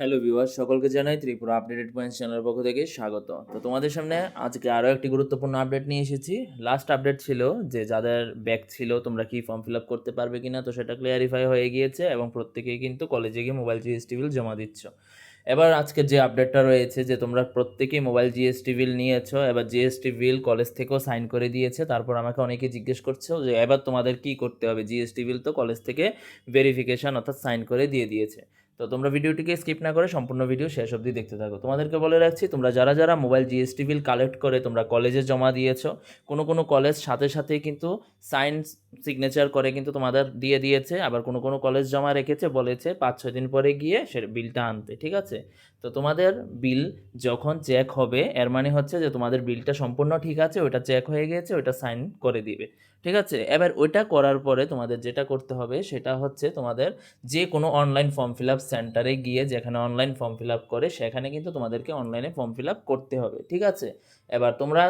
Hello viewer সকলকে জানাই Tripura updated points চ্যানেলের পক্ষ থেকে স্বাগত। তো তোমাদের সামনে আজকে আরও একটি গুরুত্বপূর্ণ আপডেট নিয়ে এসেছি। লাস্ট আপডেট ছিল যে যাদের ব্যাক ছিল, তোমরা কি ফর্ম ফিল আপ করতে পারবে কিনা, তো সেটা ক্লিয়ারিফাই হয়ে গিয়েছে এবং প্রত্যেকেই কিন্তু কলেজে গিয়ে মোবাইল জিএসটি বিল জমা দিচ্ছ। এবার আজকে যে আপডেটটা রয়েছে যে তোমরা প্রত্যেকেই মোবাইল জিএসটি বিল নিয়েছো, এবার জিএসটি বিল কলেজ থেকেও সাইন করে দিয়েছে, তারপর আমাকে অনেকে জিজ্ঞেস করছ যে এবার তোমাদের কি করতে হবে? জিএসটি বিল তো কলেজ থেকে ভেরিফিকেশন অর্থাৎ সাইন করে দিয়ে দিয়েছে। তো তোমরা ভিডিওটিকে স্কিপ না করে সম্পূর্ণ ভিডিও শেষ অবধি দেখতে থাকো। তোমাদেরকে বলে রাখছি, তোমরা যারা যারা মোবাইল জিএসটি বিল কালেক্ট করে তোমরা কলেজে জমা দিয়েছ, কোনো কোনো কলেজ সাথে সাথে কিন্তু সাইন সিগনেচার করে কিন্তু তোমাদের দিয়ে দিয়েছে, আবার কোনো কোনো কলেজ জমা রেখেছে, বলেছে পাঁচ ছয় দিন পরে গিয়ে সে বিলটা আনতে, ঠিক আছে? তো তোমাদের বিল যখন চেক হবে, এর মানে হচ্ছে যে তোমাদের বিলটা সম্পূর্ণ ঠিক আছে, ওটা চেক হয়ে গেছে ওটা সাইন করে দিবে, ঠিক আছে? এবার ওইটা করার পরে তোমাদের যেটা করতে হবে, সেটা হচ্ছে তোমাদের যে কোনো অনলাইন ফর্ম ফিল আপ সেন্টারে গিয়ে যেখানে অনলাইন ফর্ম ফিল আপ করে, সেখানে কিন্তু তোমাদেরকে অনলাইনে ফর্ম ফিল আপ করতে হবে, ঠিক আছে? এবার তোমরা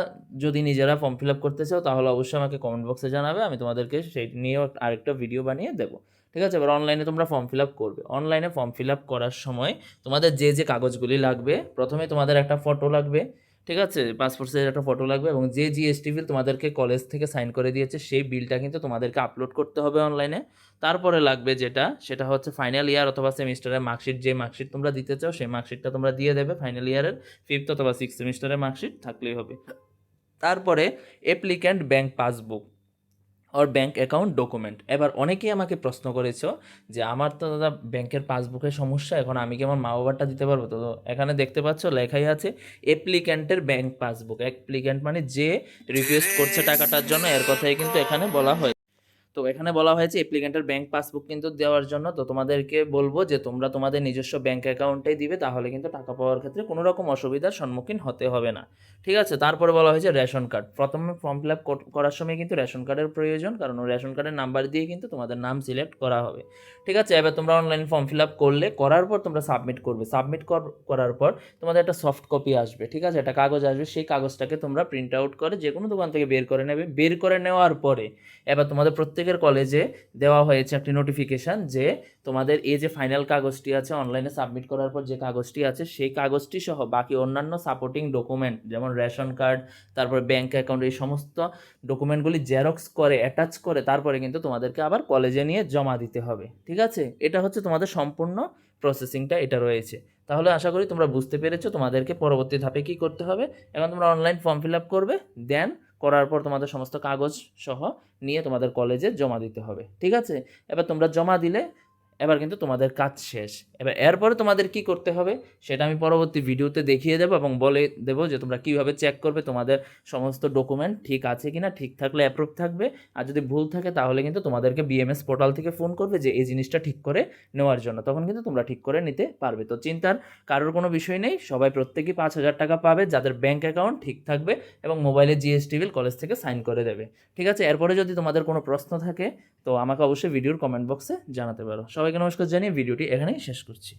যদি নিজেরা ফর্ম ফিল আপ করতে চাও, তাহলে অবশ্যই আমাকে কমেন্ট বক্সে জানাবে, আমি তোমাদেরকে সেই নিয়েও আরেকটা ভিডিও বানিয়ে দেবো, ঠিক আছে? এবার অনলাইনে তোমরা ফর্ম ফিল আপ করবে অনলাইনে ফর্ম ফিল আপ করার সময় তোমাদের যে যে কাগজগুলি লাগবে, প্রথমে তোমাদের একটা ফটো লাগবে ঠিক আছে? পাসপোর্ট সাইজের একটা ফটো লাগবে এবং যে জিএসটি বিল তোমাদেরকে কলেজ থেকে সাইন করে দিয়েছে, সেই বিলটা কিন্তু তোমাদেরকে আপলোড করতে হবে অনলাইনে তারপরে লাগবে যেটা, সেটা হচ্ছে ফাইনাল ইয়ার অথবা সেমিস্টারের মার্কশিট যে মার্কশিট তোমরা দিতে চাও, সেই মার্কশিটটা তোমরা দিয়ে দেবে। ফাইনাল ইয়ারের ফিফথ অথবা সিক্স সেমিস্টারের মার্কশিট থাকলেই হবে। তারপরে অ্যাপ্লিক্যান্ট ব্যাংক পাসবুক ওর ব্যাংক অ্যাকাউন্ট ডকুমেন্ট এবার অনেকেই আমাকে প্রশ্ন করেছ যে, আমার তো দাদা ব্যাংকের পাসবুকের সমস্যা, এখন আমি কি আমার মা বাবারটা দিতে পারব? তো এখানে দেখতে পাচ্ছ লেখাই আছে অ্যাপ্লিক্যান্টের ব্যাংক পাসবুক। অ্যাপ্লিক্যান্ট মানে যে রিকোয়েস্ট করছে টাকাটার জন্য, এর কথাই কিন্তু এখানে বলা হয় তো এখানে বলা হয়েছে অ্যাপ্লিক্যান্টের ব্যাংক পাসবুক কিন্তু দেওয়ার জন্য তো তোমাদেরকে বলব যে তোমরা তোমাদের নিজস্ব ব্যাংক অ্যাকাউন্টেই দিবে, তাহলে কিন্তু টাকা পাওয়ার ক্ষেত্রে কোনো রকম অসুবিধার সম্মুখীন হতে হবে না। ঠিক আছে? তারপরে বলা হয়েছে রেশন কার্ড প্রথমে ফর্ম ফিল আপ করার সময় কিন্তু রেশন কার্ডের প্রয়োজন, কারণ রেশন কার্ডের নাম্বার দিয়ে কিন্তু তোমাদের নাম সিলেক্ট করা হবে। ঠিক আছে? এবার তোমরা অনলাইন ফর্ম ফিল আপ করলে, করার পর তোমরা সাবমিট করবে। সাবমিট করার পর তোমাদের একটা সফট কপি আসবে। ঠিক আছে? একটা কাগজ আসবে। সেই কাগজটাকে তোমরা প্রিন্ট আউট করে যে কোনো দোকান থেকে বের করে নেবে। বের করে নেওয়ার পরে, এবার তোমাদের প্রত্যেকের কলেজে দেওয়া হয়েছে একটি নোটিফিকেশান যে তোমাদের এই যে ফাইনাল কাগজটি আছে অনলাইনে সাবমিট করার পর যে কাগজটি আছে, সেই কাগজটি সহ বাকি অন্যান্য সাপোর্টিং ডকুমেন্ট যেমন রেশন কার্ড তারপর ব্যাঙ্ক অ্যাকাউন্ট এই সমস্ত ডকুমেন্টগুলি জেরক্স করে অ্যাটাচ করে, তারপরে কিন্তু তোমাদেরকে আবার কলেজে নিয়ে জমা দিতে হবে। ঠিক আছে? এটা হচ্ছে তোমাদের সম্পূর্ণ প্রসেসিংটা এটা রয়েছে। তাহলে আশা করি তোমরা বুঝতে পেরেছ তোমাদেরকে পরবর্তী ধাপে কী করতে হবে। এখন তোমরা অনলাইন ফর্ম ফিল আপ করবে দেন করার পর তোমাদের সমস্ত কাগজ সহ নিয়ে তোমাদের কলেজে জমা দিতে হবে, ঠিক আছে? এবার তোমরা জমা দিলে এবার কিন্তু তোমাদের কাজ শেষ। এবার এরপরে তোমাদের কি করতে হবে, সেটা আমি পরবর্তী ভিডিওতে দেখিয়ে দেবো এবং বলে দেবো যে তোমরা কীভাবে চেক করবে তোমাদের সমস্ত ডকুমেন্ট ঠিক আছে কি না ঠিক থাকলে অ্যাপ্রুভ থাকবে। আর যদি ভুল থাকে তাহলে কিন্তু তোমাদেরকে বিএমএস পোর্টাল থেকে ফোন করবে যে এই জিনিসটা ঠিক করে নেওয়ার জন্য। তখন কিন্তু তোমরা ঠিক করে নিতে পারবে। তো চিন্তার কারোর কোনো বিষয় নেই, সবাই প্রত্যেকেই পাঁচ হাজার টাকা পাবে, যাদের ব্যাঙ্ক অ্যাকাউন্ট ঠিক থাকবে এবং মোবাইলে জিএসটি বিল কলেজ থেকে সাইন করে দেবে। ঠিক আছে? এরপরে যদি তোমাদের কোনো প্রশ্ন থাকে, তো আমাকে অবশ্যই ভিডিওর কমেন্ট বক্সে জানাতে পারো। সবাইকে নমস্কার জানিয়ে ভিডিওটি এখানেই শেষ করছি।